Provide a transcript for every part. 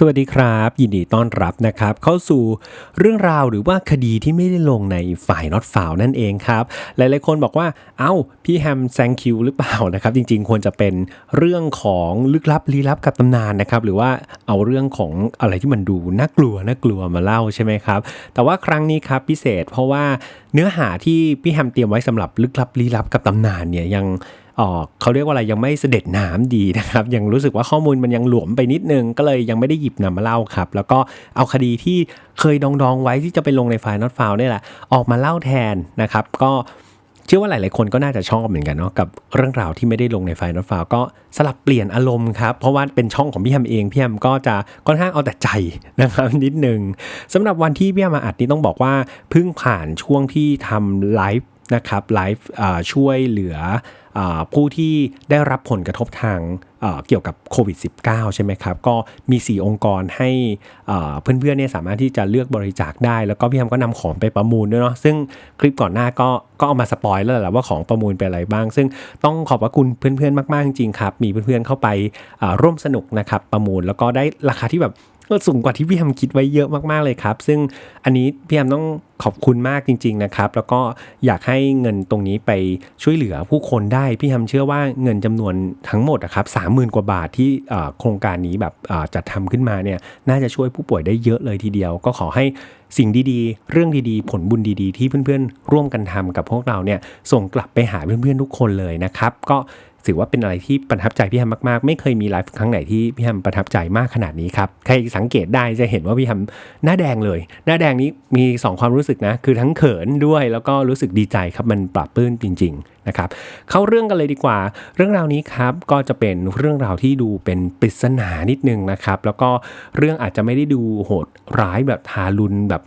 สวัสดีครับ ยินดีต้อนรับนะครับ เข้าสู่เรื่องราวหรือว่าคดีที่ไม่ได้ลงในฝ่ายน็อตฝ่าวนั่นเองครับ หลายๆคนบอกว่าเอ้า พี่แฮมแซงคิวหรือเปล่านะครับ จริงๆ ควรจะเป็นเรื่องของลึกลับลี้ลับกับตำนานนะครับ หรือว่าเอาเรื่องของอะไรที่มันดูน่ากลัวน่ากลัวมาเล่าใช่ไหมครับ แต่ว่าครั้งนี้ครับพิเศษเพราะว่าเนื้อหาที่พี่แฮมเตรียมไว้สำหรับลึกลับลี้ลับกับตำนานเนี่ยยัง เขาเรียกว่าอะไรยังไม่เสด็จน้ำดีนะครับ ยังรู้สึกว่าข้อมูลมันยังหลวมไปนิดนึง ก็เลยยังไม่ได้หยิบนำมาเล่าครับ แล้วก็เอาคดีที่เคยดองดองๆไว้ที่จะไปลงในไฟล์ not found นี่แหละออกมาเล่าแทนนะครับ ก็เชื่อว่าหลาย ๆ คนก็น่าจะชอบเหมือนกันเนาะกับเรื่องราวที่ไม่ได้ลงในไฟล์ not found ก็สลับเปลี่ยนอารมณ์ครับ เพราะว่าเป็นช่องของพี่แฮมเองพี่แฮมก็จะค่อนข้างเอาแต่ใจนะครับนิดนึงสำหรับวันที่พี่แฮมมาอัดนี่ต้องบอกว่าเพิ่งผ่านช่วงที่ทำไลฟ์นะครับไลฟ์ช่วยเหลือ ผู้ที่ได้รับผลกระทบทางเกี่ยวกับโควิด -19 ใช่ไหมครับ ก็มี 4 องค์กรให้เพื่อนๆเนี่ยสามารถที่จะเลือกบริจาคได้ แล้วก็พี่แฮมก็นำของไปประมูลด้วยเนาะซึ่งคลิปก่อนหน้าก็ก็เอามาสปอยแล้วแหละว่าของประมูลเป็นอะไรบ้าง ซึ่งต้องขอบพระคุณเพื่อนๆมากๆจริงๆครับ มีเพื่อนๆเข้าไปร่วมสนุกนะครับประมูลแล้วก็ได้ราคาที่แบบ สูงกว่าที่พี่แฮมคิดไว้เยอะมากๆเลยครับ ซึ่งอันนี้พี่แฮมต้องขอบคุณมากจริง ๆนะครับ แล้วก็อยากให้เงินตรงนี้ไปช่วยเหลือผู้คนได้ พี่แฮมเชื่อว่าเงินจำนวนทั้งหมดอะครับสามหมื่นกว่าบาทที่โครงการนี้แบบจัดทำขึ้นมาเนี่ยน่าจะช่วยผู้ป่วยได้เยอะเลยทีเดียว ก็ขอให้สิ่งดีๆ เรื่องดีๆ ผลบุญดีๆ ที่เพื่อนๆ ร่วมกันทำกับพวกเราเนี่ยส่งกลับไปหาเพื่อนๆทุกคนเลยนะครับ ก็ ถือว่าเป็นอะไรที่ประทับใจพี่แฮมมากๆ ไม่เคยมีไลฟ์ครั้งไหนที่พี่แฮมประทับใจมากขนาดนี้ครับ ใครสังเกตได้จะเห็นว่าพี่แฮมหน้าแดงเลย หน้าแดงนี้มี 2 ความรู้สึกนะ คือทั้งเขินด้วยแล้วก็รู้สึกดีใจครับมันปรับปลื้นจริง ๆ นะครับเข้าเรื่องกันเลยดีกว่า เรื่องราวนี้ครับก็จะเป็นเรื่องราวที่ดูเป็นปริศนานิดนึงนะครับแล้วก็เรื่องอาจจะไม่ได้ดูโหดร้ายแบบทารุณแบบ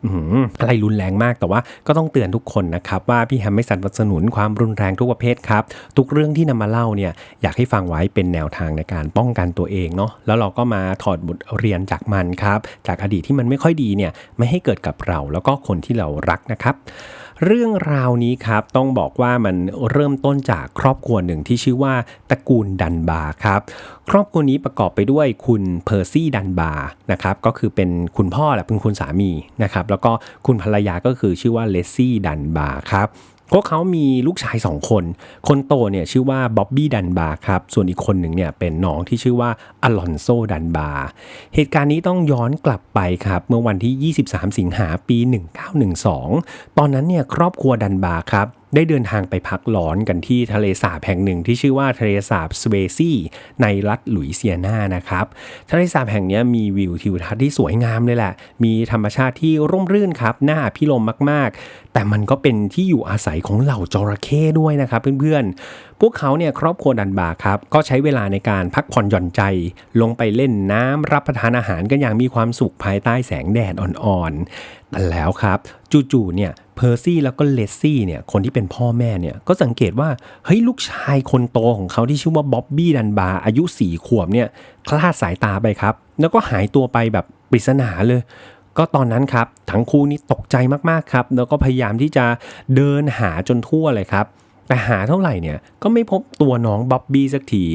อะไรรุนแรงมากแต่ว่าก็ต้องเตือนทุกคนนะครับว่าพี่แฮมไม่สนับสนุนความรุนแรงทุกประเภทครับทุกเรื่องที่นำมาเล่าเนี่ยอยากให้ฟังไว้เป็นแนวทางในการป้องกันตัวเองเนาะแล้วเราก็มาถอดบทเรียนจากมันครับจากอดีตที่มันไม่ค่อยดีเนี่ยไม่ให้เกิดกับเราแล้วก็คนที่เรารักนะครับ เรื่องราวนี้ครับต้องบอกว่ามันเริ่มต้นจากครอบครัวหนึ่งที่ชื่อว่าตระกูลดันบาร์ครับครอบครัวนี้ประกอบไปด้วยคุณเพอร์ซี่ดันบาร์นะครับก็คือเป็นคุณพ่อแหละเป็นคุณสามีนะครับแล้วก็คุณภรรยาก็คือชื่อว่าเลซี่ดันบาร์ครับ พวกเขามีลูกชายสองคน คนโตเนี่ยชื่อว่าบ๊อบบี้ดันบาร์ครับ ส่วนอีกคนหนึ่งเนี่ยเป็นน้องที่ชื่อว่าอลอนโซดันบาร์เหตุการณ์นี้ต้องย้อนกลับไปครับ เมื่อวันที่ 23 สิงหาปี 1912 ตอนนั้นเนี่ยครอบครัวดันบาร์ครับได้เดินทางไปพักร้อนกันที่ทะเลสาบแห่งหนึ่งที่ชื่อว่าทะเลสาบสเวซี่ในรัฐหลุยเซียนานะครับ ทะเลสาบแห่งนี้มีวิวทิวทัศน์ที่สวยงามเลยแหละ มีธรรมชาติที่ร่มรื่นครับ น่าพิลมมาก ๆ แต่มันก็เป็นที่อยู่อาศัยของเหล่าจระเข้ด้วยนะครับเพื่อนๆ พวกเขาเนี่ยครอบครัวดันบาร์ครับ ก็ใช้เวลาในการพักผ่อนหย่อนใจ ลงไปเล่นน้ำรับประทานอาหารกันอย่างมีความสุขภายใต้แสงแดดอ่อนๆ แต่แล้วครับจู่ๆเนี่ยเพอร์ซี่แล้วก็เลสซี่เนี่ยคนที่เป็นพ่อแม่เนี่ยก็สังเกตว่าเฮ้ยลูกชายคนโตของเขาที่ชื่อว่าบ๊อบบี้ดันบาร์อายุ4ขวบเนี่ยคลาดสายตาไปครับ แล้วก็หายตัวไปแบบปริศนาเลย ก็ตอนนั้นครับทั้งคู่นี่ตกใจมากๆครับ แล้วก็พยายามที่จะเดินหาจนทั่วเลยครับแต่หาเท่าไหร่เนี่ยก็ไม่พบตัวน้องบ๊อบบี้สักที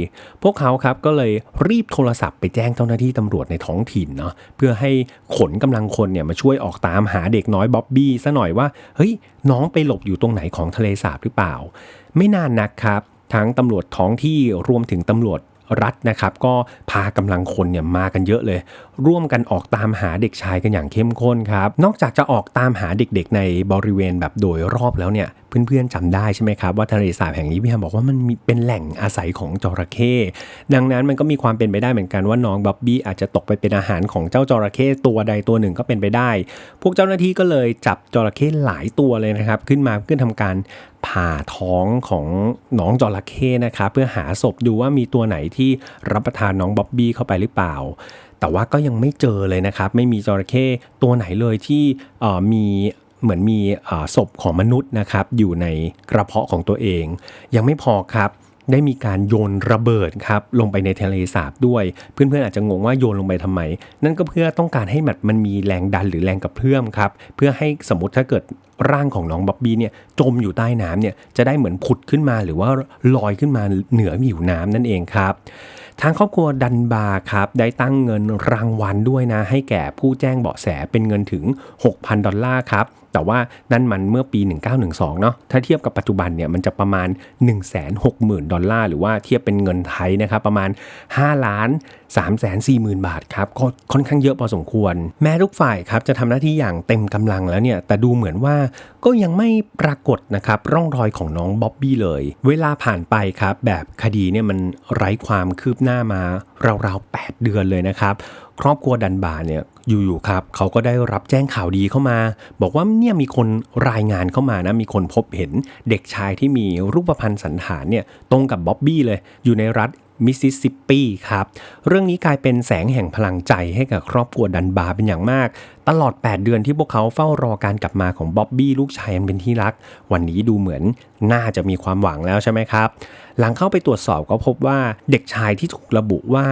พวกเขาครับก็เลยรีบโทรศัพท์ไปแจ้งเจ้าหน้าที่ตำรวจในท้องถิ่นเนาะเพื่อให้ขนกำลังคนเนี่ยมาช่วยออกตามหาเด็กน้อยบ๊อบบี้ซะหน่อยว่าเฮ้ยน้องไปหลบอยู่ตรงไหนของทะเลสาบหรือเปล่า ไม่นานนักครับทั้งตำรวจท้องที่รวมถึงตำรวจ รัฐนะครับก็พากำลังคนเนี่ยมากันเยอะเลย ร่วมกันออกตามหาเด็กชายกันอย่างเข้มข้นครับ นอกจากจะออกตามหาเด็กๆ ในบริเวณแบบโดยรอบแล้วเนี่ยเพื่อนๆจำได้ใช่ไหมครับว่าทะเลสาบแห่งนี้พี่แฮมบอกว่ามันมีเป็นแหล่งอาศัยของจระเข้ดังนั้นมันก็มีความเป็นไปได้เหมือนกันว่าน้องบ๊อบบี้อาจจะตกไปเป็นอาหารของเจ้าจระเข้ตัวใดตัวหนึ่งก็เป็นไปได้ พวกเจ้าหน้าที่ก็เลยจับจระเข้หลายตัวเลยนะครับ ขึ้นมาเพื่อทำการ ผ่าท้องของน้องจระเข้นะครับเพื่อหาศพดูว่ามีตัวไหนที่รับประทานน้องบ๊อบบี้เข้าไปหรือเปล่า แต่ว่าก็ยังไม่เจอเลยนะครับ ไม่มีจระเข้ตัวไหนเลยที่มีเหมือนมีศพของมนุษย์นะครับอยู่ในกระเพาะของตัวเอง ยังไม่พอครับ ได้มีการโยนระเบิดครับลงไปในทะเลสาบด้วย เพื่อนๆอาจจะงงว่าโยนลงไปทำไม นั่นก็เพื่อต้องการให้มันมันมีแรงดันหรือแรงกระเพื่อมครับเพื่อให้สมมติถ้าเกิดร่างของน้องบ๊อบบี้เนี่ยจมอยู่ใต้น้ำเนี่ยจะได้เหมือนผุดขึ้นมาหรือว่าลอยขึ้นมาเหนือผิวน้ำนั่นเองครับทางครอบครัวดันบาร์ครับได้ตั้งเงินรางวัลด้วยนะ ให้แก่ผู้แจ้งเบาะแสเป็นเงินถึง 6,000 ดอลลาร์ครับ แต่ว่านั่นมันเมื่อปี 1912 เนาะถ้าเทียบกับปัจจุบันเนี่ยมันจะประมาณ 160,000 ดอลลาร์ หรือว่าเทียบเป็นเงินไทยนะครับประมาณ5ล้าน3 4 0 0 0 บาทครับก็ค่อนข้างเยอะพอสมควร แม้ทุกฝ่ายครับจะทำหน้าที่อย่างเต็มกำลังแล้วเนี่ยแต่ดูเหมือนว่าก็ยังไม่ปรากฏนะครับร่องรอยของน้องบ๊อบบี้เลย เวลาผ่านไปครับแบบคดีเนี่ยมันไร้ความคืบหน้ามาราวๆ8เดือนเลยนะครับ ครอบครัวดันบาร์เนี่ยอยู่ๆครับเขาก็ได้รับแจ้งข่าวดีเข้ามา บอกว่าเนี่ยมีคนรายงานเข้ามานะมีคนพบเห็นเด็กชายที่มีรูปพรรณสันฐานเนี่ยตรงกับบ๊อบบี้เลย อยู่ในรัฐ มิสซิสซิปปีครับ เรื่องนี้กลายเป็นแสงแห่งพลังใจให้กับครอบครัวดันบาร์เป็นอย่างมาก ตลอด 8 เดือนที่พวกเขาเฝ้ารอการกลับมาของบ๊อบบี้ลูกชายอันเป็นที่รัก วันนี้ดูเหมือนน่าจะมีความหวังแล้วใช่ไหมครับ หลังเข้าไปตรวจสอบก็พบว่าเด็กชายที่ถูกระบุว่า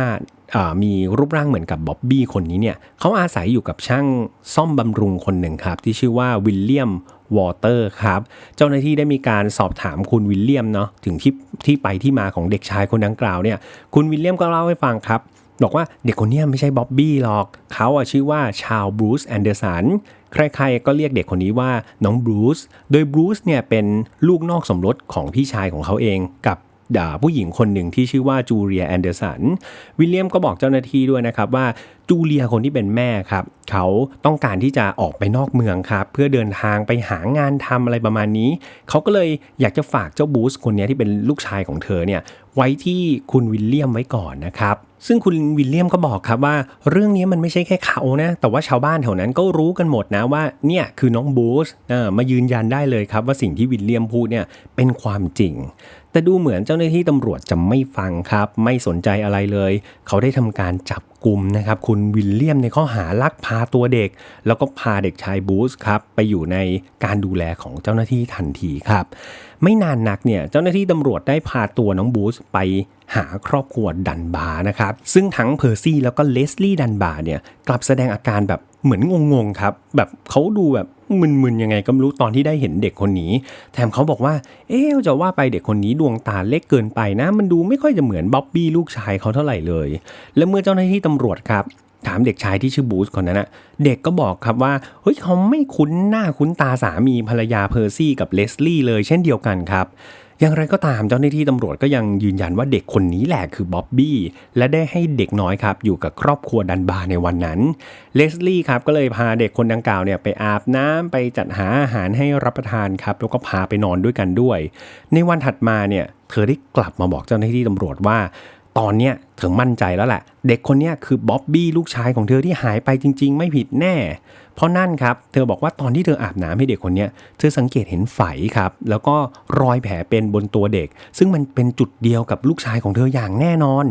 มีรูปร่างเหมือนกับบ๊อบบี้คนนี้เนี่ยเขาอาศัยอยู่กับช่างซ่อมบำรุงคนหนึ่งครับ ที่ชื่อว่าวิลเลียม วอเตอร์ครับ เจ้าหน้าที่ได้มีการสอบถามคุณวิลเลียมเนาะถึงที่ที่ไปที่มาของเด็กชายคนดังกล่าวเนี่ย คุณวิลเลียมก็เล่าให้ฟังครับ บอกว่าเด็กคนนี้ไม่ใช่บ๊อบบี้หรอก เขาอะชื่อว่าชาวบรูซแอนเดอร์สันใครๆก็เรียกเด็กคนนี้ว่าน้องบรูซโดยบรูซเนี่ยเป็นลูกนอกสมรสของพี่ชายของเขาเองกับ ด่าผู้หญิงคนหนึ่งที่ชื่อว่าจูเลียแอนเดอร์สัน วิลเลียมก็บอกเจ้าหน้าที่ด้วยนะครับว่าจูเลียคนที่เป็นแม่ครับเขาต้องการที่จะออกไปนอกเมืองครับเพื่อเดินทางไปหางานทำอะไรประมาณนี้ เขาก็เลยอยากจะฝากเจ้าบูสคนนี้ที่เป็นลูกชายของเธอเนี่ยไว้ที่คุณวิลเลียมไว้ก่อนนะครับซึ่งคุณวิลเลียมก็บอกครับว่าเรื่องนี้มันไม่ใช่แค่เขานะ แต่ว่าชาวบ้านแถวนั้นก็รู้กันหมดนะว่าเนี่ยคือน้องบูสมายืนยันได้เลยครับว่าสิ่งที่วิลเลียมพูดเนี่ยเป็นความจริง แต่ดูเหมือนเจ้าหน้าที่ตำรวจจะไม่ฟังครับ ไม่สนใจอะไรเลย เขาได้ทำการจับกลุ่มนะครับ คุณวิลเลียมในข้อหาลักพาตัวเด็ก แล้วก็พาเด็กชายบูสครับ ไปอยู่ในการดูแลของเจ้าหน้าที่ทันทีครับ ไม่นานนักเนี่ยเจ้าหน้าที่ตำรวจได้พาตัวน้องบูสไปหาครอบครัวดันบาร์นะครับ ซึ่งทั้งเพอร์ซี่แล้วก็เลสลี่ดันบาร์เนี่ยกลับแสดงอาการแบบเหมือนงงๆครับ แบบเขาดูแบบ มึนๆยังไงก็ไม่รู้ตอนที่ได้เห็นเด็กคนนี้ แถมเขาบอกว่า เอ๊จะว่าไปเด็กคนนี้ดวงตาเล็กเกินไปนะ มันดูไม่ค่อยจะเหมือนบ๊อบบี้ลูกชายเขาเท่าไหร่เลย และเมื่อเจ้าหน้าที่ตำรวจครับถามเด็กชายที่ชื่อบูสคนนั้นนะเด็กก็บอกครับว่าเฮ้ยเขาไม่คุ้นหน้าคุ้นตาสามีภรรยาเพอร์ซี่กับเลสลี่เลยเช่นเดียวกันครับ อย่างไรก็ตามเจ้าหน้าที่ตำรวจก็ยังยืนยันว่าเด็กคนนี้แหละคือบ๊อบบี้และได้ให้เด็กน้อยครับ อยู่กับครอบครัวดันบาร์ในวันนั้นเลสลี่ครับก็เลยพาเด็กคนดังกล่าวเนี่ยไปอาบน้ำไปจัดหาอาหารให้รับประทานครับ แล้วก็พาไปนอนด้วยกันด้วย ในวันถัดมาเนี่ยเธอได้กลับมาบอกเจ้าหน้าที่ตำรวจว่า ตอนเนี้ยเธอมั่นใจแล้วแหละเด็กคนนี้คือบ๊อบบี้ลูกชายของเธอที่หายไปจริง ๆ ไม่ผิดแน่ เพราะนั่นครับ เธอบอกว่าตอนที่เธออาบน้ำให้เด็กคนนี้เธอสังเกตเห็นไฝครับ แล้วก็รอยแผลเป็นบนตัวเด็ก ซึ่งมันเป็นจุดเดียวกับลูกชายของเธออย่างแน่นอน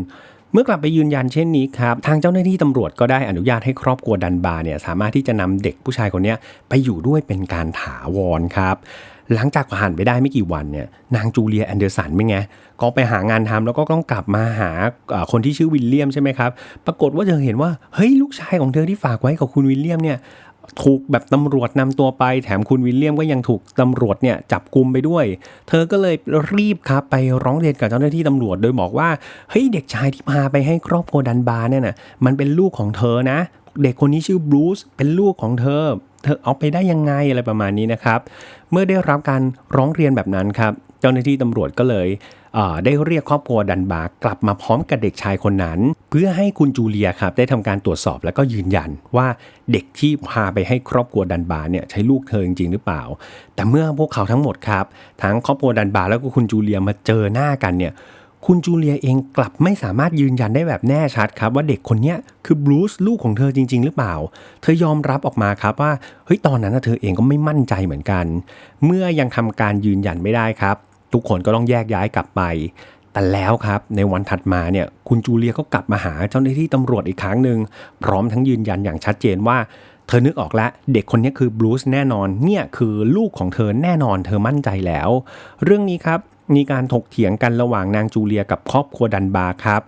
เมื่อกลับไปยืนยันเช่นนี้ครับ ทางเจ้าหน้าที่ตำรวจก็ได้อนุญาตให้ครอบครัวดันบาเนี่ยสามารถที่จะนำเด็กผู้ชายคนนี้ไปอยู่ด้วยเป็นการถาวรครับ หลังจากผ่านไปได้ไม่กี่วันเนี่ยนางจูเลียแอนเดอร์สันเป็นไงก็ไปหางานทำแล้วก็ต้องกลับมาหาคนที่ชื่อวิลเลียมใช่ไหมครับ ปรากฏว่าเธอเห็นว่าเฮ้ยลูกชายของเธอที่ฝากไว้กับคุณวิลเลียมเนี่ยถูกแบบตำรวจนำตัวไป แถมคุณวิลเลียมก็ยังถูกตำรวจเนี่ยจับกลุมไปด้วย เธอก็เลยรีบครับไปร้องเรียนกับเจ้าหน้าที่ตำรวจโดยบอกว่าเฮ้ยเด็กชายที่พาไปให้ครอบครัวดันบาร์เนี่ยนะมันเป็นลูกของเธอนะ เด็กคนนี้ชื่อบรูซเป็นลูกของเธอ เธอเอาไปได้ยังไงอะไรประมาณนี้นะครับ เมื่อได้รับการร้องเรียนแบบนั้นครับเจ้าหน้าที่ตำรวจก็เลยได้เรียกครอบครัวดันบาร์กลับมาพร้อมกับเด็กชายคนนั้น เพื่อให้คุณจูเลียครับได้ทำการตรวจสอบแล้วก็ยืนยันว่าเด็กที่พาไปให้ครอบครัวดันบาร์เนี่ยใช้ลูกเธอจริงหรือเปล่า แต่เมื่อพวกเขาทั้งหมดครับทั้งครอบครัวดันบาร์แล้วก็คุณจูเลียมาเจอหน้ากันเนี่ย คุณจูเลียเองกลับไม่สามารถยืนยันได้แบบแน่ชัดครับ ว่าเด็กคนนี้คือบรูซลูกของเธอจริง ๆ หรือเปล่า เธอยอมรับออกมาครับว่าเฮ้ยตอนนั้นเธอเองก็ไม่มั่นใจเหมือนกัน เมื่อยังทำการยืนยันไม่ได้ครับ ทุกคนก็ต้องแยกย้ายกลับไป แต่แล้วครับในวันถัดมาเนี่ยคุณจูเลียก็กลับมาหาเจ้าหน้าที่ตำรวจอีกครั้งหนึ่งพร้อมทั้งยืนยันอย่างชัดเจนว่าเธอนึกออกแล้วเด็กคนนี้คือบรูซแน่นอนเนี่ยคือลูกของเธอแน่นอนเธอมั่นใจแล้ว เรื่องนี้ครับ มีการถกเถียงกันระหว่างนางจูเลียกับครอบครัวดันบาครับ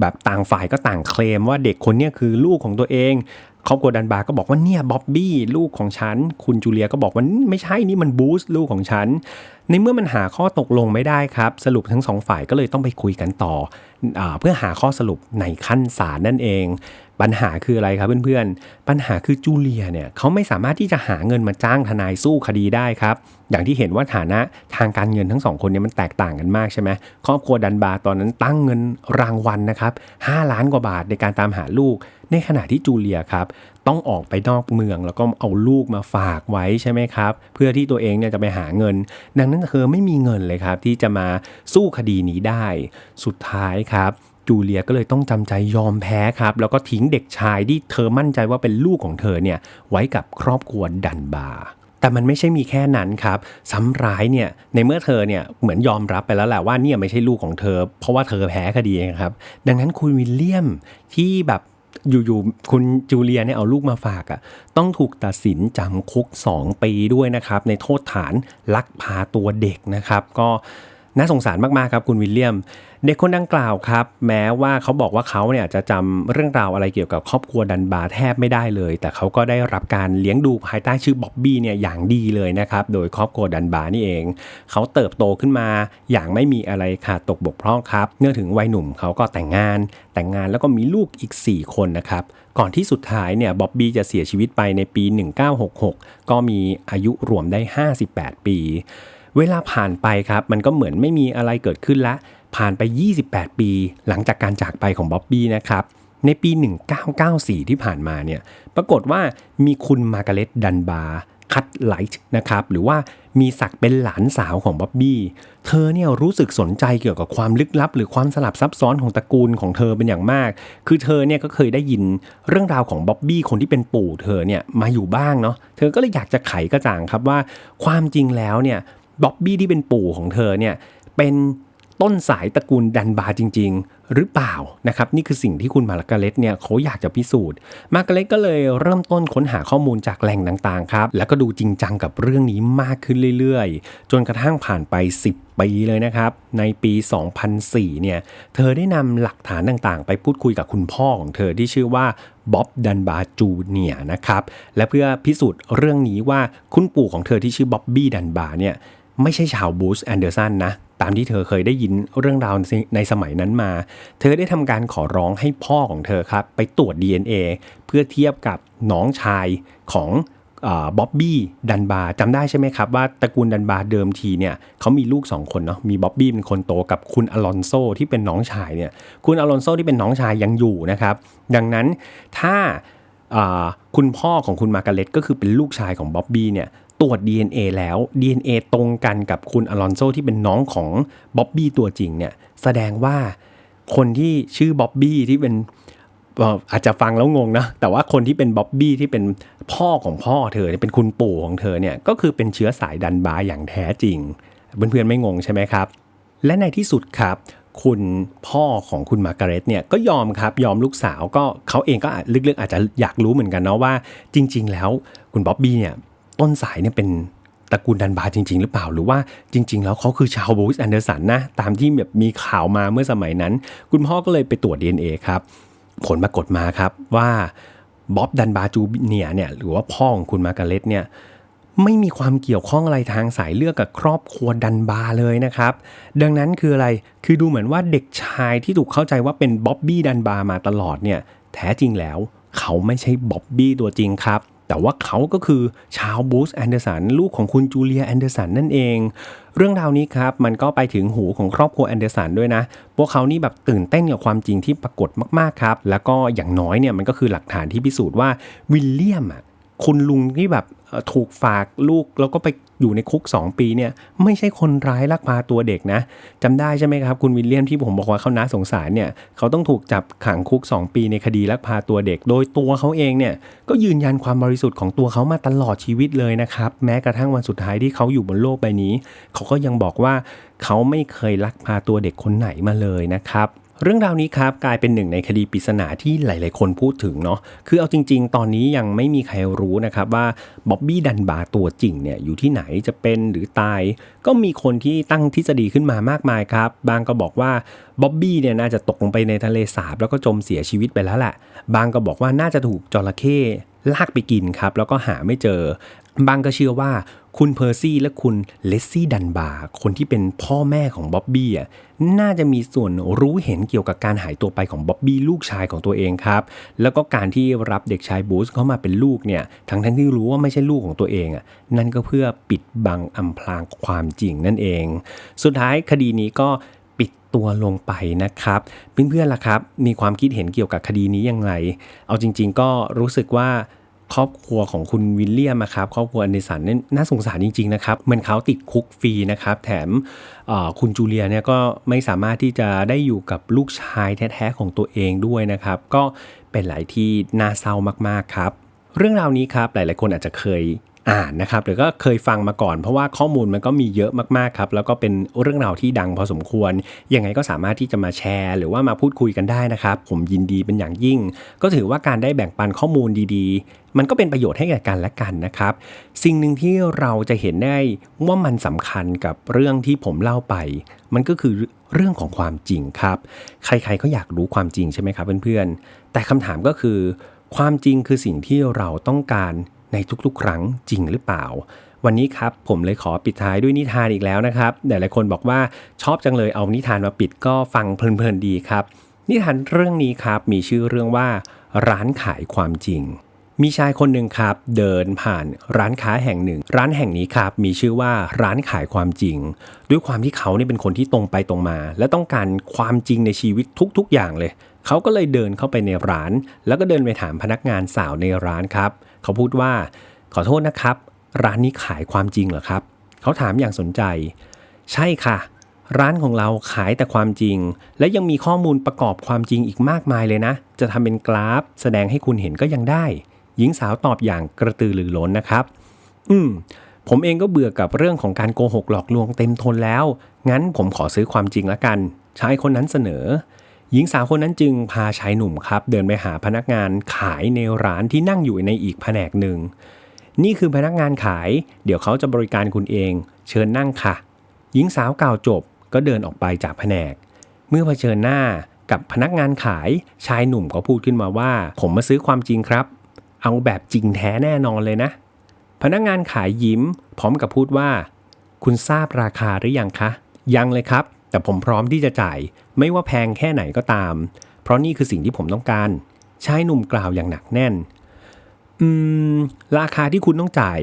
แบบต่างฝ่ายก็ต่างเคลมว่าเด็กคนนี้คือลูกของตัวเองครอบครัวดันบาก็บอกว่าเนี่ยบ๊อบบี้ลูกของฉัน คุณจูเลียก็บอกว่าไม่ใช่นี่มันบูสลูกของฉัน ในเมื่อมันหาข้อตกลงไม่ได้ครับ สรุปทั้งสองฝ่ายก็เลยต้องไปคุยกันต่ออเพื่อหาข้อสรุปในขั้นศาลนั่นเอง ปัญหาคืออะไรครับเพื่อนๆ ปัญหาคือจูเลียเนี่ยเขาไม่สามารถที่จะหาเงินมาจ้างทนายสู้คดีได้ครับ อย่างที่เห็นว่าฐานะทางการเงินทั้งสองคนเนี่ยมันแตกต่างกันมากใช่ไหมครอบครัวดันบาร์ตอนนั้นตั้งเงินรางวัลนะครับ5ล้านกว่าบาทในการตามหาลูก ในขณะที่จูเลียครับต้องออกไปนอกเมืองแล้วก็เอาลูกมาฝากไว้ใช่ไหมครับ เพื่อที่ตัวเองเนี่ยจะไปหาเงิน ดังนั้นเธอไม่มีเงินเลยครับที่จะมาสู้คดีนี้ได้ สุดท้ายครับ จูเลียก็เลยต้องจำใจยอมแพ้ครับ แล้วก็ทิ้งเด็กชายที่เธอมั่นใจว่าเป็นลูกของเธอเนี่ยไว้กับครอบครัวดันบาร์แต่มันไม่ใช่มีแค่นั้นครับซ้ำร้ายเนี่ยในเมื่อเธอเนี่ยเหมือนยอมรับไปแล้วแหละว่าเนี่ยไม่ใช่ลูกของเธอ เพราะว่าเธอแพ้คดีครับ ดังนั้นคุณวิลเลียมที่แบบอยู่ๆคุณจูเลียเนี่ยเอาลูกมาฝากอะ่ะต้องถูกตัดสินจำคุก 2 ปีด้วยนะครับ ในโทษฐานลักพาตัวเด็กนะครับ ก็ น่าสงสารมากๆครับคุณวิลเลียม เด็กคนดังกล่าวครับ แม้ว่าเขาบอกว่าเขาเนี่ยจะจำเรื่องราวอะไรเกี่ยวกับครอบครัวดันบาร์แทบไม่ได้เลย แต่เขาก็ได้รับการเลี้ยงดูภายใต้ชื่อบ๊อบบี้เนี่ยอย่างดีเลยนะครับ โดยครอบครัวดันบาร์นี่เอง เขาเติบโตขึ้นมาอย่างไม่มีอะไรขาดตกบกพร่องครับเมื่อถึงวัยหนุ่มเขาก็แต่งงาน แต่งงานแล้วก็มีลูกอีก 4 คนนะครับก่อนที่สุดท้ายเนี่ยบ๊อบบี้จะเสียชีวิตไปในปี 1966 ก็มีอายุรวมได้ 58 ปี เวลาผ่านไปครับ มันก็เหมือนไม่มีอะไรเกิดขึ้นละ ผ่านไป 28 ปี หลังจากการจากไปของบ๊อบบี้นะครับ ในปี 1994 ที่ผ่านมาเนี่ย ปรากฏว่ามีคุณมาร์กาเร็ตดันบาร์คัตไลท์นะครับ หรือว่ามีศักเป็นหลานสาวของบ๊อบบี้ เธอเนี่ยรู้สึกสนใจเกี่ยวกับความลึกลับ หรือความสลับซับซ้อนของตระกูลของเธอเป็นอย่างมาก คือเธอเนี่ยก็เคยได้ยินเรื่องราวของบ๊อบบี้คนที่เป็นปู่เธอเนี่ยมาอยู่บ้างเนาะ เธอก็เลยอยากจะไขกระจ่างครับว่า ความจริงแล้วเนี่ย บ๊อบบี้ที่เป็นปู่ของเธอเนี่ยเป็นต้นสายตระกูลดันบาร์จริง ๆ หรือเปล่านะครับนี่คือสิ่งที่คุณมาร์กาเร็ตเนี่ยเขาอยากจะพิสูจน์ มาร์กาเร็ตก็เลยเริ่มต้นค้นหาข้อมูลจากแหล่งต่างๆครับแล้วก็ดูจริงจังกับเรื่องนี้มากขึ้นเรื่อยๆ จนกระทั่งผ่านไป 10 ปีเลยนะครับ ในปี 2004 เนี่ยเธอได้นำหลักฐานต่างๆ ไปพูดคุยกับคุณพ่อของเธอที่ชื่อว่าบ๊อบดันบาร์จูเนียนะครับและเพื่อพิสูจน์เรื่องนี้ว่าคุณปู่ของเธอที่ชื่อบ๊อบบี้ดันบาร์เนี่ย ไม่ใช่ชาวบูสแอนเดอร์สันนะ ตามที่เธอเคยได้ยินเรื่องราวในสมัยนั้นมา เธอได้ทำการขอร้องให้พ่อของเธอครับ ไปตรวจ DNA เพื่อเทียบกับน้องชายของบ๊อบบี้ดันบาร์จำได้ใช่ไหมครับว่าตระกูลดันบาร์เดิมทีเนี่ยเขามีลูก 2 คนเนาะมีบ๊อบบี้เป็นคนโตกับคุณอลอนโซที่เป็นน้องชายเนี่ยคุณอลอนโซที่เป็นน้องชายยังอยู่นะครับ ดังนั้นถ้าคุณพ่อของคุณมากาเร็ตก็คือเป็นลูกชายของบ๊อบบี้เนี่ย ตรวจ DNA แล้ว DNA ตรงกันกับคุณอลอนโซที่เป็นน้องของบ๊อบบี้ตัวจริงเนี่ยแสดงว่าคนที่ชื่อบ๊อบบี้ที่เป็นอาจจะฟังแล้วงงนะ แต่ว่าคนที่เป็นบ๊อบบี้ที่เป็นพ่อของพ่อเธอเป็นคุณปู่ของเธอเนี่ยก็คือเป็นเชื้อสายดันบาอย่างแท้จริง เพื่อนๆไม่งงใช่ไหมครับ และในที่สุดครับคุณพ่อของคุณมาร์กาเร็ตเนี่ยก็ยอมครับยอมลูกสาวก็เขาเองก็ลึกๆอาจจะอยากรู้เหมือนกันเนาะว่าจริง ๆ แล้วคุณบ๊อบบี้เนี่ย ต้นสายเนี่ยเป็นตระกูลดันบาร์จริง ๆ หรือเปล่าหรือว่าจริง ๆ แล้วเขาคือชาวบูสแอนเดอร์สันนะ ตามที่แบบมีข่าวมาเมื่อสมัยนั้น คุณพ่อก็เลยไปตรวจ DNA ครับ ผลปรากฏมาครับว่าบ๊อบดันบาร์จูเนียเนี่ยหรือว่าพ่อของคุณมาร์กาเร็ตเนี่ยไม่มีความเกี่ยวข้องอะไรทางสายเลือดกับครอบครัวดันบาร์เลยนะครับ ดังนั้นคืออะไรคือดูเหมือนว่าเด็กชายที่ถูกเข้าใจว่าเป็นบ๊อบบี้ดันบาร์มาตลอดเนี่ยแท้จริงแล้วเขาไม่ใช่บ๊อบบี้ตัวจริงครับ แต่ว่าเขาก็คือชาวบูสแอนเดอร์สันลูกของคุณจูเลียแอนเดอร์สันนั่นเอง เรื่องราวนี้ครับ มันก็ไปถึงหูของครอบครัวแอนเดอร์สันด้วยนะ พวกเขานี่แบบตื่นเต้นกับความจริงที่ปรากฏมากๆครับ แล้วก็อย่างน้อยเนี่ยมันก็คือหลักฐานที่พิสูจน์ว่าวิลเลียมอะ คุณลุงที่แบบถูกฝากลูกแล้วก็ไปอยู่ในคุก 2 ปีเนี่ยไม่ใช่คนร้ายลักพาตัวเด็กนะจำได้ใช่ไหมครับ คุณวิลเลียมที่ผมบอกว่าเขาน่าสงสารเนี่ยเขาต้องถูกจับขังคุก 2 ปีในคดีลักพาตัวเด็ก โดยตัวเขาเองเนี่ยก็ยืนยันความบริสุทธิ์ของตัวเขามาตลอดชีวิตเลยนะครับ แม้กระทั่งวันสุดท้ายที่เขาอยู่บนโลกใบนี้ เขาก็ยังบอกว่าเขาไม่เคยลักพาตัวเด็กคนไหนมาเลยนะครับ เรื่องราวนี้ครับกลายเป็นหนึ่งในคดีปริศนาที่หลาย ๆ คนพูดถึงเนาะคือเอาจริง ๆ ตอนนี้ยังไม่มีใครรู้นะครับว่าบ๊อบบี้ดันบาร์ตัวจริงเนี่ยอยู่ที่ไหนจะเป็นหรือตาย ก็มีคนที่ตั้งทฤษฎีขึ้นมามากมายครับ บางก็บอกว่าบ๊อบบี้เนี่ยน่าจะตกลงไปในทะเลสาบแล้วก็จมเสียชีวิตไปแล้วแหละบางก็บอกว่าน่าจะถูกจระเข้ ลากไปกินครับ แล้วก็หาไม่เจอ บางก็เชื่อว่าคุณเพอร์ซี่และคุณเลสซี่ดันบาร์คนที่เป็นพ่อแม่ของบ๊อบบี้น่าจะมีส่วนรู้เห็นเกี่ยวกับการหายตัวไปของบ๊อบบี้ลูกชายของตัวเองครับ แล้วก็การที่รับเด็กชายบูสเข้ามาเป็นลูกเนี่ยทั้งทั้งที่รู้ว่าไม่ใช่ลูกของตัวเองนั่นก็เพื่อปิดบังอำพรางความจริงนั่นเอง สุดท้ายคดีนี้ก็ปิดตัวลงไปนะครับ เพื่อนๆล่ะครับ มีความคิดเห็นเกี่ยวกับคดีนี้ยังไง เอาจริง ๆ ก็รู้สึกว่า ครอบครัวของคุณวิลเลียมครับครอบครัวอันเดสันนี่น่าสงสารจริงๆนะครับเหมือนเขาติดคุกฟรีนะครับแถมคุณจูเลียเนี่ยก็ไม่สามารถที่จะได้อยู่กับลูกชายแท้ๆของตัวเองด้วยนะครับ ก็เป็นหลายที่น่าเศร้ามากๆครับ เรื่องราวนี้ครับหลายๆคนอาจจะเคย อ่านนะครับหรือก็เคยฟังมาก่อน เพราะว่าข้อมูลมันก็มีเยอะมากๆครับ แล้วก็เป็นเรื่องราวที่ดังพอสมควร ยังไงก็สามารถที่จะมาแชร์ หรือว่ามาพูดคุยกันได้นะครับ ผมยินดีเป็นอย่างยิ่ง ก็ถือว่าการได้แบ่งปันข้อมูลดีๆ มันก็เป็นประโยชน์ให้แก่กันและกันนะครับ สิ่งหนึ่งที่เราจะเห็นได้ว่ามันสำคัญกับเรื่องที่ผมเล่าไป มันก็คือเรื่องของความจริงครับ ใครๆก็อยากรู้ความจริงใช่ไหมครับเพื่อนๆแต่คำถามก็คือ ความจริงคือสิ่งที่เราต้องการ ในทุกๆ ครั้งจริงหรือเปล่า วันนี้ครับผมเลยขอปิดท้ายด้วยนิทานอีกแล้วนะครับหลายๆคนบอกว่าชอบจังเลยเอานิทานมาปิดก็ฟังเพลินๆดีครับ นิทานเรื่องนี้ครับมีชื่อเรื่องว่า ร้านขายความจริง มีชายคนหนึ่งครับ เดินผ่านร้านค้าแห่งหนึ่ง ร้านแห่งนี้ครับมีชื่อว่าร้านขายความจริง ด้วยความที่เขาเนี่ยเป็นคนที่ตรงไปตรงมา และต้องการความจริงในชีวิตทุก ๆ อย่างเลย เขาก็เลยเดินเข้าไปในร้าน แล้วก็เดินไปถามพนักงานสาวในร้านครับ เขาพูดว่า ขอโทษนะครับ ร้านนี้ขายความจริงเหรอครับ เขาถามอย่างสนใจ ใช่ค่ะ ร้านของเราขายแต่ความจริง และยังมีข้อมูลประกอบความจริงอีกมากมายเลยนะ จะทำเป็นกราฟ แสดงให้คุณเห็นก็ยังได้ หญิงสาวตอบอย่างกระตือรือร้นนะครับ อืมผมเองก็เบื่อกับเรื่องของการโกหกหลอกลวงเต็มทนแล้ว งั้นผมขอซื้อความจริงละกัน ชายคนนั้นเสนอ หญิงสาวคนนั้นจึงพาชายหนุ่มครับ เดินไปหาพนักงานขายในร้านที่นั่งอยู่ในอีกแผนกหนึ่ง นี่คือพนักงานขาย เดี๋ยวเขาจะบริการคุณเอง เชิญนั่งค่ะ หญิงสาวกล่าวจบก็เดินออกไปจากแผนก เมื่อเผชิญหน้ากับพนักงานขายชายหนุ่มก็พูดขึ้นมาว่า ผมมาซื้อความจริงครับ เอาแบบจริงแท้แน่นอนเลยนะ พนักงานขายยิ้ม พร้อมกับพูดว่า คุณทราบราคาหรือยังคะ ยังเลยครับ แต่ผมพร้อมที่จะจ่าย ไม่ว่าแพงแค่ไหนก็ตาม เพราะนี่คือสิ่งที่ผมต้องการ ชายหนุ่มกล่าวอย่างหนักแน่น อืม ราคาที่คุณต้องจ่าย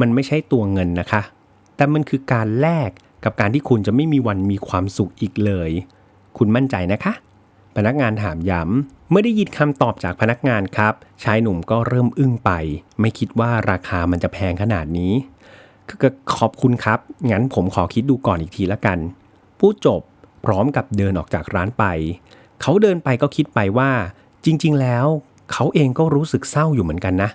มันไม่ใช่ตัวเงินนะคะ แต่มันคือการแลกกับการที่คุณจะไม่มีวันมีความสุขอีกเลย คุณมั่นใจนะคะ พนักงานถามย้ำเมื่อได้ยินคำตอบจากพนักงานครับ ชายหนุ่มก็เริ่มอึ้งไป ไม่คิดว่าราคามันจะแพงขนาดนี้ก็ขอบคุณครับ งั้นผมขอคิดดูก่อนอีกทีละกัน พูดจบ พร้อมกับเดินออกจากร้านไป เขาเดินไปก็คิดไปว่า จริง ๆ แล้ว เขาเองก็รู้สึกเศร้าอยู่เหมือนกันนะ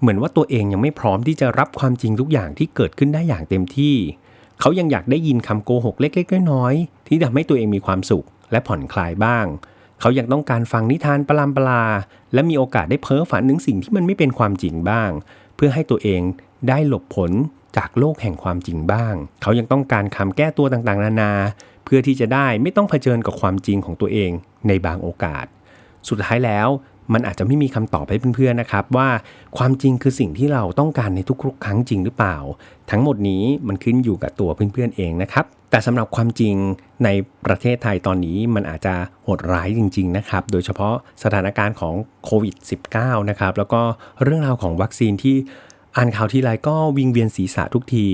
เหมือนว่าตัวเองยังไม่พร้อมที่จะรับความจริงทุกอย่างที่เกิดขึ้นได้อย่างเต็มที่ เขายังอยากได้ยินคำโกหกเล็กๆน้อยๆที่ทำให้ตัวเองมีความสุข และผ่อนคลายบ้าง เขายังต้องการฟังนิทานประลามปลา และมีโอกาสได้เพ้อฝันถึงสิ่งที่มันไม่เป็นความจริงบ้าง เพื่อให้ตัวเองได้หลบผล จากโลกแห่งความจริงบ้าง เขายังต้องการคำแก้ตัวต่างๆ นานา เพื่อที่จะได้ไม่ต้องเผชิญกับความจริงของตัวเองในบางโอกาส สุดท้ายแล้วมันอาจจะไม่มีคำตอบให้เพื่อนๆนะครับ ว่าความจริงคือสิ่งที่เราต้องการในทุกๆ ครั้งจริงหรือเปล่า ทั้งหมดนี้มันขึ้นอยู่กับตัวเพื่อนๆเองนะครับ แต่สำหรับความจริงในประเทศไทยตอนนี้มันอาจจะโหดร้ายจริง ๆ นะครับ โดยเฉพาะสถานการณ์ของโควิด -19 นะครับแล้วก็เรื่องราวของวัคซีนที่ อ่านข่าวทีไรก็วิงเวียนศีรษะทุกที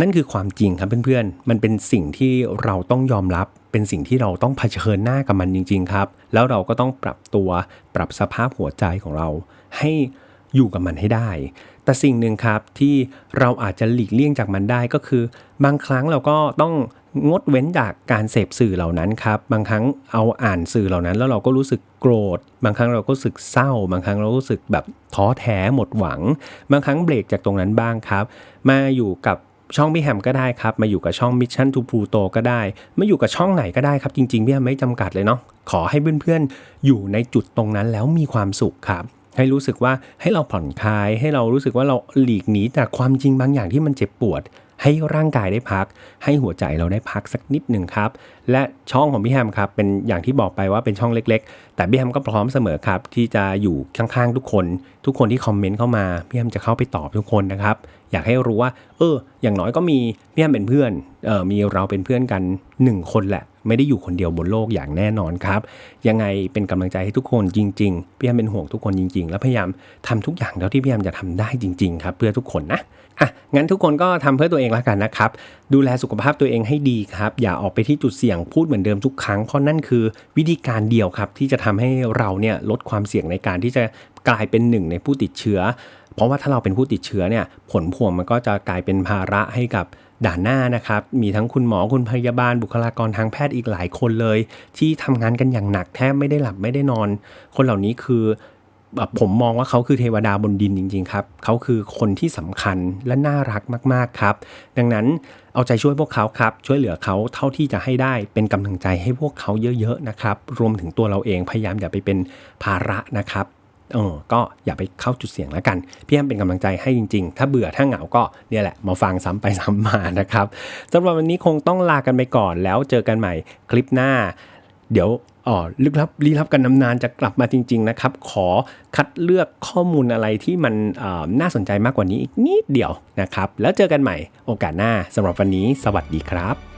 นั่นคือความจริงครับเพื่อนๆ มันเป็นสิ่งที่เราต้องยอมรับ เป็นสิ่งที่เราต้องเผชิญหน้ากับมันจริง ๆ ครับ แล้วเราก็ต้องปรับตัวปรับสภาพหัวใจของเราให้อยู่กับมันให้ได้ แต่สิ่งหนึ่งครับที่เราอาจจะหลีกเลี่ยงจากมันได้ก็คือ บางครั้งเราก็ต้อง งดเว้นจากการเสพสื่อเหล่านั้นครับ บางครั้งเอาอ่านสื่อเหล่านั้น แล้วเราก็รู้สึกโกรธ บางครั้งเราก็รู้สึกเศร้า บางครั้งเรารู้สึกแบบท้อแท้หมดหวัง บางครั้งเบรกจากตรงนั้นบ้างครับ มาอยู่กับช่องพี่แฮมก็ได้ครับ มาอยู่กับช่อง Mission to Pluto ก็ได้ มาอยู่กับช่องไหนก็ได้ครับ จริงๆ พี่แฮมไม่จำกัดเลยเนาะ ขอให้เพื่อนๆ อยู่ในจุดตรงนั้นแล้วมีความสุขครับ ให้รู้สึกว่าให้เราผ่อนคลาย ให้เรารู้สึกว่าเราหลีกหนีจากความจริงบางอย่างที่มันเจ็บปวด ให้ร่างกายได้พัก ให้หัวใจเราได้พักสักนิดหนึ่งครับ และช่องของพี่แฮมครับเป็นอย่างที่บอกไปว่าเป็นช่องเล็ก ๆ แต่พี่แฮมก็พร้อมเสมอครับ ที่จะอยู่ข้างๆทุกคน ทุกคนที่คอมเมนต์เข้ามาพี่แฮมจะเข้าไปตอบทุกคนนะครับ อยากให้รู้ว่า เออ อย่างน้อยก็มีพี่แฮมเป็นเพื่อนเออมีเราเป็นเพื่อนกันหนึ่งคนแหละ ไม่ได้อยู่คนเดียวบนโลกอย่างแน่นอนครับ ยังไงเป็นกำลังใจให้ทุกคนจริงๆพี่แฮมเป็นห่วงทุกคนจริง ๆ แล้วพยายามทำทุกอย่างเท่าที่พี่แฮมจะทำได้จริง ๆ ครับ เพื่อทุกคนนะ อะงั้นทุกคนก็ทำเพื่อตัวเองแล้วกันนะครับ ดูแลสุขภาพตัวเองให้ดีครับ อย่าออกไปที่จุดเสี่ยงพูดเหมือนเดิมทุกครั้งเพราะนั่นคือวิธีการเดียวครับ ที่จะทำให้เราเนี่ยลดความเสี่ยงในการที่จะกลายเป็นหนึ่งในผู้ติดเชื้อ เพราะว่าถ้าเราเป็นผู้ติดเชื้อเนี่ยผลพวงมันก็จะกลายเป็นภาระให้กับด่านหน้านะครับ มีทั้งคุณหมอคุณพยาบาลบุคลากรทางแพทย์อีกหลายคนเลย ที่ทำงานกันอย่างหนักแทบไม่ได้หลับไม่ได้นอน คนเหล่านี้คือ ผมมองว่าเขาคือเทวดาบนดินจริง ๆ ครับ เขาคือคนที่สำคัญและน่ารักมากๆครับ ดังนั้นเอาใจช่วยพวกเขาครับ ช่วยเหลือเขาเท่าที่จะให้ได้เป็นกำลังใจให้พวกเขาเยอะๆนะครับ รวมถึงตัวเราเองพยายามอย่าไปเป็นภาระนะครับเออก็อย่าไปเข้าจุดเสี่ยงแล้วกันพี่แอมเป็นกำลังใจให้จริง ๆ ถ้าเบื่อถ้าเหงาก็เนี่ยแหละมาฟังซ้ำไปซ้ำมานะครับสำหรับวันนี้คงต้องลากันไปก่อนแล้วเจอกันใหม่คลิปหน้า เดี๋ยว ลึกลับลี้ลับกันนำนานจะกลับมาจริง ๆ นะครับ ขอคัดเลือกข้อมูลอะไรที่มันน่าสนใจมากกว่านี้อีกนิดเดียวนะครับ แล้วเจอกันใหม่โอกาสหน้าสำหรับวันนี้ สวัสดีครับ